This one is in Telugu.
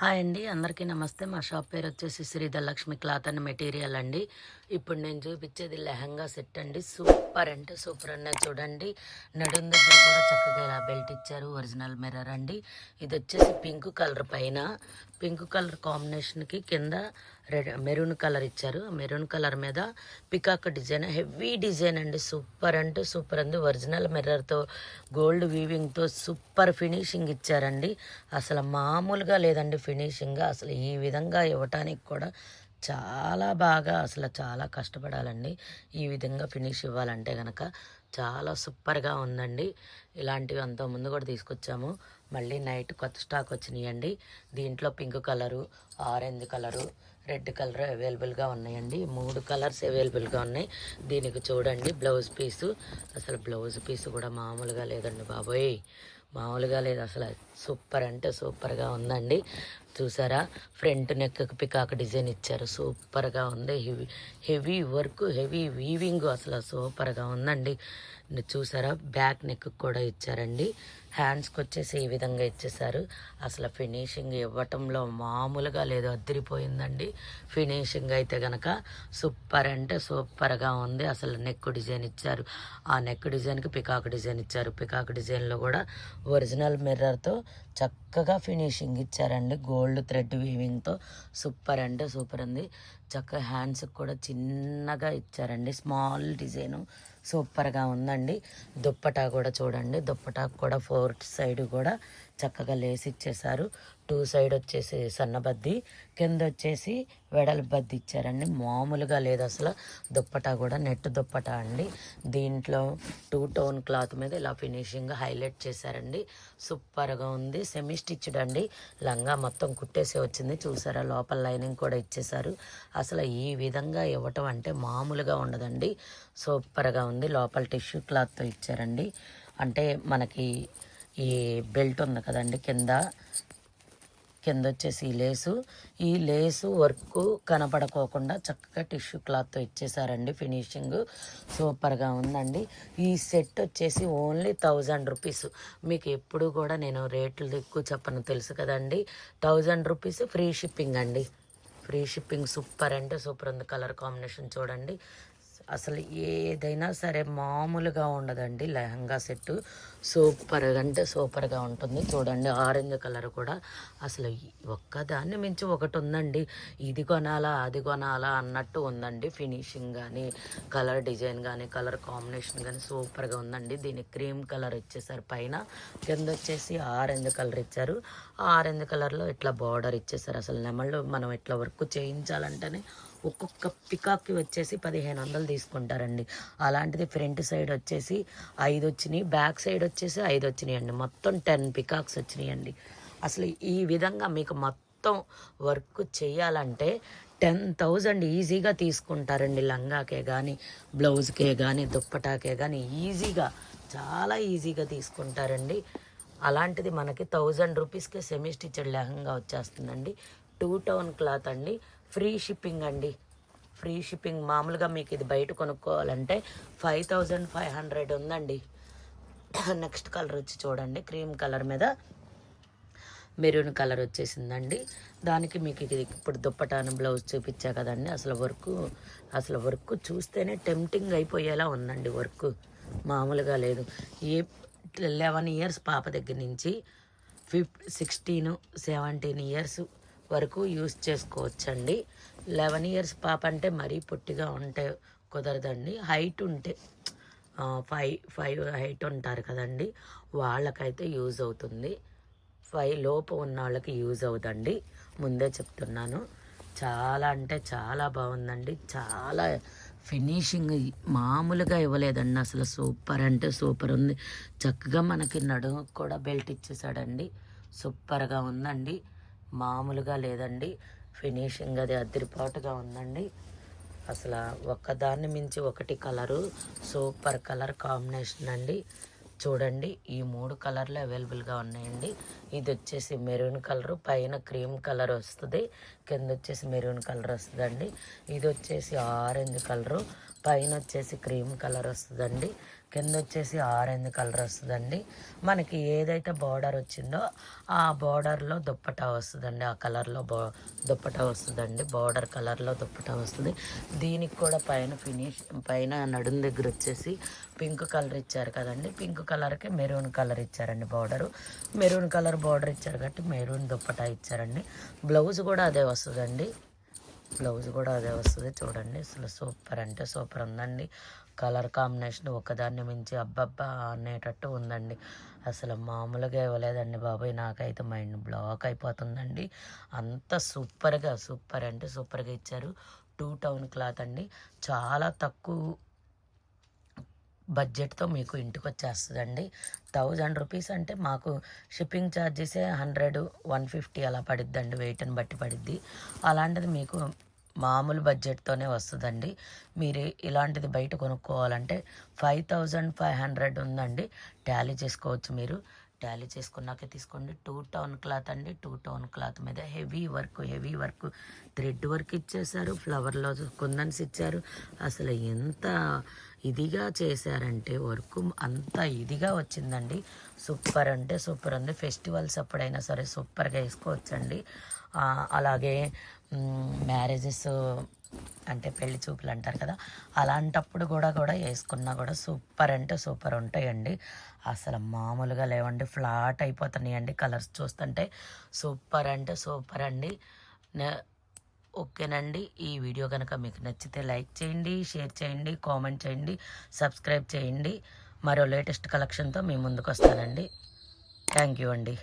హాయ్ అండి. అందరికీ నమస్తే. మా షాప్ పేరు వచ్చేసి శ్రీధలక్ష్మి క్లాత్ అండ్ మెటీరియల్ అండి. ఇప్పుడు నేను చూపించేది లెహంగా సెట్ అండి. సూపర్ అంటే సూపర్ అన్న చూడండి. నడుం దగ్గర కూడా చక్కగా ఇలా బెల్ట్ ఇచ్చారు. ఒరిజినల్ మిర్రర్ అండి. ఇది వచ్చేసి పింక్ కలర్ పైన. పింక్ కలర్ కాంబినేషన్కి కింద రెడ్ మెరూన్ కలర్ ఇచ్చారు. మెరూన్ కలర్ మీద పికాక్ డిజైన్ హెవీ డిజైన్ అండి. సూపర్ అంటే సూపర్ అండి. ఒరిజినల్ మిర్రర్తో గోల్డ్ వీవింగ్తో సూపర్ ఫినిషింగ్ ఇచ్చారండి. అసలు మామూలుగా లేదండి. ఫినిషింగ్ అసలు ఈ విధంగా ఇవ్వటానికి కూడా చాలా బాగా అసలు చాలా కష్టపడాలండి. ఈ విధంగా ఫినిష్ ఇవ్వాలంటే కనుక చాలా సూపర్గా ఉందండి. ఇలాంటివి అంత ముందు కూడా తీసుకొచ్చాము. మళ్ళీ నైట్ కొత్త స్టాక్ వచ్చినాయండి. దీంట్లో pink colour orange colour red colour అవైలబుల్గా ఉన్నాయండి. మూడు కలర్స్ అవైలబుల్గా ఉన్నాయి. దీనికి చూడండి బ్లౌజ్ పీసు. అసలు బ్లౌజ్ పీసు కూడా మామూలుగా లేదండి బాబోయ్. మామూలుగా లేదు అసలు. సూపర్ అంటే సూపర్గా ఉందండి. చూసారా? ఫ్రంట్ నెక్కి పికాక్ డిజైన్ ఇచ్చారు. సూపర్గా ఉంది. Heavy heavy work heavy weaving అసలు సూపర్గా ఉందండి. చూసారా? బ్యాక్ నెక్ కూడా ఇచ్చారండి. హ్యాండ్స్కి వచ్చేసి ఈ విధంగా ఇచ్చేసారు అసలు ఫినిషింగ్ ఇవ్వటంలో మామూలుగా లేదు అద్దరిపోయిందండి ఫినిషింగ్ అయితే కనుక సూపర్ అంటే సూపర్గా ఉంది. అసలు నెక్ డిజైన్ ఇచ్చారు. ఆ నెక్ డిజైన్కి పికాక్ డిజైన్ ఇచ్చారు. పికాక్ డిజైన్లో కూడా ఒరిజినల్ మిర్రర్తో చక్కగా ఫినిషింగ్ ఇచ్చారండి. గోల్డ్ థ్రెడ్ వీవింగ్తో సూపర్ అంటే సూపర్ ఉంది. చక్కగా హ్యాండ్స్కి కూడా చిన్నగా ఇచ్చారండి. స్మాల్ డిజైను సూపర్గా ఉందండి. దుప్పటా కూడా చూడండి. దుప్పటా కూడా ఫోర్త్ సైడ్ కూడా చక్కగా లేసి ఇచ్చేసారు టూ సైడ్ వచ్చేసి సన్నబద్ది కింద వచ్చేసి వెడల్ బద్ది ఇచ్చారండి. మామూలుగా లేదు అసలు. దుప్పటా కూడా నెట్ దుప్పటా అండి. దీంట్లో టూ టోన్ క్లాత్ మీద ఇలా ఫినిషింగ్ హైలైట్ చేశారండి. సూపర్గా ఉంది. సెమీ స్టిచ్డ్ అండి. లంగా మొత్తం కుట్టేసి వచ్చింది. చూసారా లోపల లైనింగ్ కూడా ఇచ్చేశారు. అసలు ఈ విధంగా ఇవ్వటం అంటే మామూలుగా ఉండదండి. సూపర్గా ఉంది. లోపల టిష్యూ క్లాత్తో ఇచ్చారండి. అంటే మనకి ఈ బెల్ట్ ఉంది కదండి కింద. కింద వచ్చేసి ఈ లేసు. ఈ లేసు వర్క్ కనపడకోకుండా చక్కగా టిష్యూ క్లాత్తో ఇచ్చేసారండి ఫినిషింగ్. సూపర్గా ఉందండి. ఈ సెట్ వచ్చేసి ఓన్లీ థౌజండ్ రూపీస్. మీకు ఎప్పుడు కూడా నేను రేట్లు ఎక్కువ చెప్పను తెలుసు కదండి. థౌజండ్ రూపీస్ ఫ్రీ షిప్పింగ్ అండి. ఫ్రీ షిప్పింగ్ సూపర్ అంటే సూపర్ ఉంది. కలర్ కాంబినేషన్ చూడండి. అసలు ఏదైనా సరే మామూలుగా ఉండదండి. లెహంగా సెట్ సూపర్ అంటే సూపర్గా ఉంటుంది. చూడండి ఆరెంజ్ కలర్ కూడా అసలు ఒక్కదాన్ని మించి ఒకటి ఉందండి. ఇది కొనాలా అది కొనాలా అన్నట్టు ఉందండి. ఫినిషింగ్ కానీ కలర్ డిజైన్ కానీ కలర్ కాంబినేషన్ కానీ సూపర్గా ఉందండి. దీని క్రీమ్ కలర్ ఇచ్చేసారు పైన. కింద వచ్చేసి ఆరెంజ్ కలర్ ఇచ్చారు. ఆరెంజ్ కలర్లో ఇట్లా బార్డర్ ఇచ్చేసారు. అసలు నెమళ్ళు మనం ఇట్లా వర్క్ చేయించాలంటేనే ఒక్కొక్క పికాక్కి వచ్చేసి పదిహేను వందలు తీసుకుంటారండి. అలాంటిది ఫ్రంట్ సైడ్ వచ్చేసి ఐదు వచ్చినాయి బ్యాక్ సైడ్ వచ్చేసి ఐదు వచ్చినాయి అండి మొత్తం టెన్ పికాక్స్ వచ్చినాయి అండి అసలు ఈ విధంగా మీకు మొత్తం వర్క్ చేయాలంటే టెన్ థౌజండ్ ఈజీగా తీసుకుంటారండి లంగాకే కానీ బ్లౌజ్కే కానీ దుప్పటాకే కానీ ఈజీగా చాలా ఈజీగా తీసుకుంటారండి. అలాంటిది మనకి థౌజండ్ రూపీస్కే సెమీ స్టిచ్డ్ లెహంగా వచ్చేస్తుందండి. టూ టౌన్ క్లాత్ అండి. ఫ్రీ షిప్పింగ్ అండి. ఫ్రీ షిప్పింగ్ మామూలుగా మీకు ఇది బయట కొనుక్కోవాలంటే ఫైవ్ థౌజండ్ ఫైవ్ హండ్రెడ్ ఉందండి. నెక్స్ట్ కలర్ వచ్చి చూడండి. క్రీమ్ కలర్ మీద మెరూన్ కలర్ వచ్చేసిందండి. దానికి మీకు ఇది ఇప్పుడు దుప్పటాను బ్లౌజ్ చూపించా కదండి. అసలు వర్క్ అసలు వర్క్ చూస్తేనే టెంప్టింగ్ అయిపోయేలా ఉందండి వర్క్. మామూలుగా లేదు. ఏ లెవెన్ ఇయర్స్ పాప దగ్గర నుంచి ఫిఫ్ సిక్స్టీన్ సెవెంటీన్ ఇయర్స్ వరకు యూస్ చేసుకోవచ్చండి. లెవెన్ ఇయర్స్ పాప అంటే మరీ పొట్టిగా ఉంటే కుదరదండి. హైట్ ఉంటే ఫైవ్ ఫైవ్ హైట్ ఉంటారు కదండి. వాళ్ళకైతే యూజ్ అవుతుంది. ఫైవ్ లోపు ఉన్న వాళ్ళకి యూజ్ అవుతుంది ముందే చెప్తున్నాను. చాలా అంటే చాలా బాగుందండి. చాలా ఫినిషింగ్ మామూలుగా ఇవ్వలేదండి. అసలు సూపర్ అంటే సూపర్ ఉంది. చక్కగా మనకి నడుము కూడా బెల్ట్ ఇచ్చేసాడండి. సూపర్గా ఉందండి. మామూలుగా లేదండి. ఫినిషింగ్ అది అద్దరిపాటుగా ఉందండి. అసలు ఒక్కదాన్ని మించి ఒకటి కలరు సూపర్ కలర్ కాంబినేషన్ అండి. చూడండి ఈ మూడు కలర్లు అవైలబుల్గా ఉన్నాయండి. ఇది వచ్చేసి మెరూన్ కలర్ పైన క్రీమ్ కలర్ వస్తుంది. కింద వచ్చేసి మెరూన్ కలర్ వస్తుందండి. ఇది వచ్చేసి ఆరెంజ్ కలరు. పైన వచ్చేసి క్రీమ్ కలర్ వస్తుందండి. కింద వచ్చేసి ఆరెంజ్ కలర్ వస్తుందండి. మనకి ఏదైతే బార్డర్ వచ్చిందో ఆ బార్డర్లో దుప్పటా వస్తుందండి. ఆ కలర్లో బా దుప్పటా వస్తుందండి. బార్డర్ కలర్లో దుప్పటా వస్తుంది. దీనికి కూడా పైన ఫినిష్ పైన నడుం దగ్గర వచ్చేసి పింక్ కలర్ ఇచ్చారు కదండి. పింక్ కలర్కి మెరూన్ కలర్ ఇచ్చారండి బార్డరు మెరూన్ కలర్ బార్డర్ ఇచ్చారు కాబట్టి మెరూన్ దుప్పటా ఇచ్చారండి. బ్లౌజ్ కూడా అదే వస్తుందండి. బ్లౌజ్ కూడా అదే వస్తుంది. చూడండి అసలు సూపర్ అంటే సూపర్ ఉందండి. కలర్ కాంబినేషన్ ఒకదాన్ని మించి అబ్బబ్బా అనేటట్టు ఉందండి. అసలు మామూలుగా ఇవ్వలేదండి బాబాయ్. నాకైతే మైండ్ బ్లాక్ అయిపోతుందండి. అంత సూపర్గా సూపర్ అంటే సూపర్గా ఇచ్చారు. టూ టౌన్ క్లాత్ అండి. చాలా తక్కువ బడ్జెట్తో మీకు ఇంటికి వచ్చేస్తుందండి థౌజండ్ రూపీస్ అంటే మాకు షిప్పింగ్ ఛార్జెసే హండ్రెడ్ వన్ ఫిఫ్టీ అలా పడిద్దండి. వెయిట్ని బట్టి పడిద్ది. అలాంటిది మీకు మామూలు బడ్జెట్తోనే వస్తుందండి. మీరు ఇలాంటిది బయట కొనుక్కోవాలంటే ఫైవ్ థౌజండ్ ఫైవ్ హండ్రెడ్ ఉందండి. ట్యాలీ చేసుకోవచ్చు మీరు. ట్యాలీ చేసుకున్నాకే తీసుకోండి. టూ టౌన్ క్లాత్ అండి. టూ టౌన్ క్లాత్ మీద heavy work heavy work. Thread work ఇచ్చేసారు ఫ్లవర్లో కుందన్స్ ఇచ్చారు. అసలు ఎంత ఇదిగా చేశారంటే వర్క్ అంత ఇదిగా వచ్చిందండి. సూపర్ అంటే సూపర్ ఉంది. ఫెస్టివల్స్ అప్పుడైనా సరే సూపర్గా వేసుకోవచ్చండి. అలాగే మ్యారేజెస్ అంటే పెళ్ళి చూపులు అంటారు కదా అలాంటప్పుడు కూడా కూడా వేసుకున్నా కూడా సూపర్ అంటే సూపర్ ఉంటాయండి. అసలు మామూలుగా లేవండి ఫ్లాట్ అయిపోతున్నాయండి కలర్స్ చూస్తుంటే. సూపర్ అంటే సూపర్ అండి. ఓకేనండి. ఈ వీడియో కనుక మీకు నచ్చితే లైక్ చేయండి షేర్ చేయండి కామెంట్ చేయండి సబ్స్క్రైబ్ చేయండి. మరో లేటెస్ట్ కలెక్షన్తో మీ ముందుకు వస్తానండి. థ్యాంక్ యూ అండి.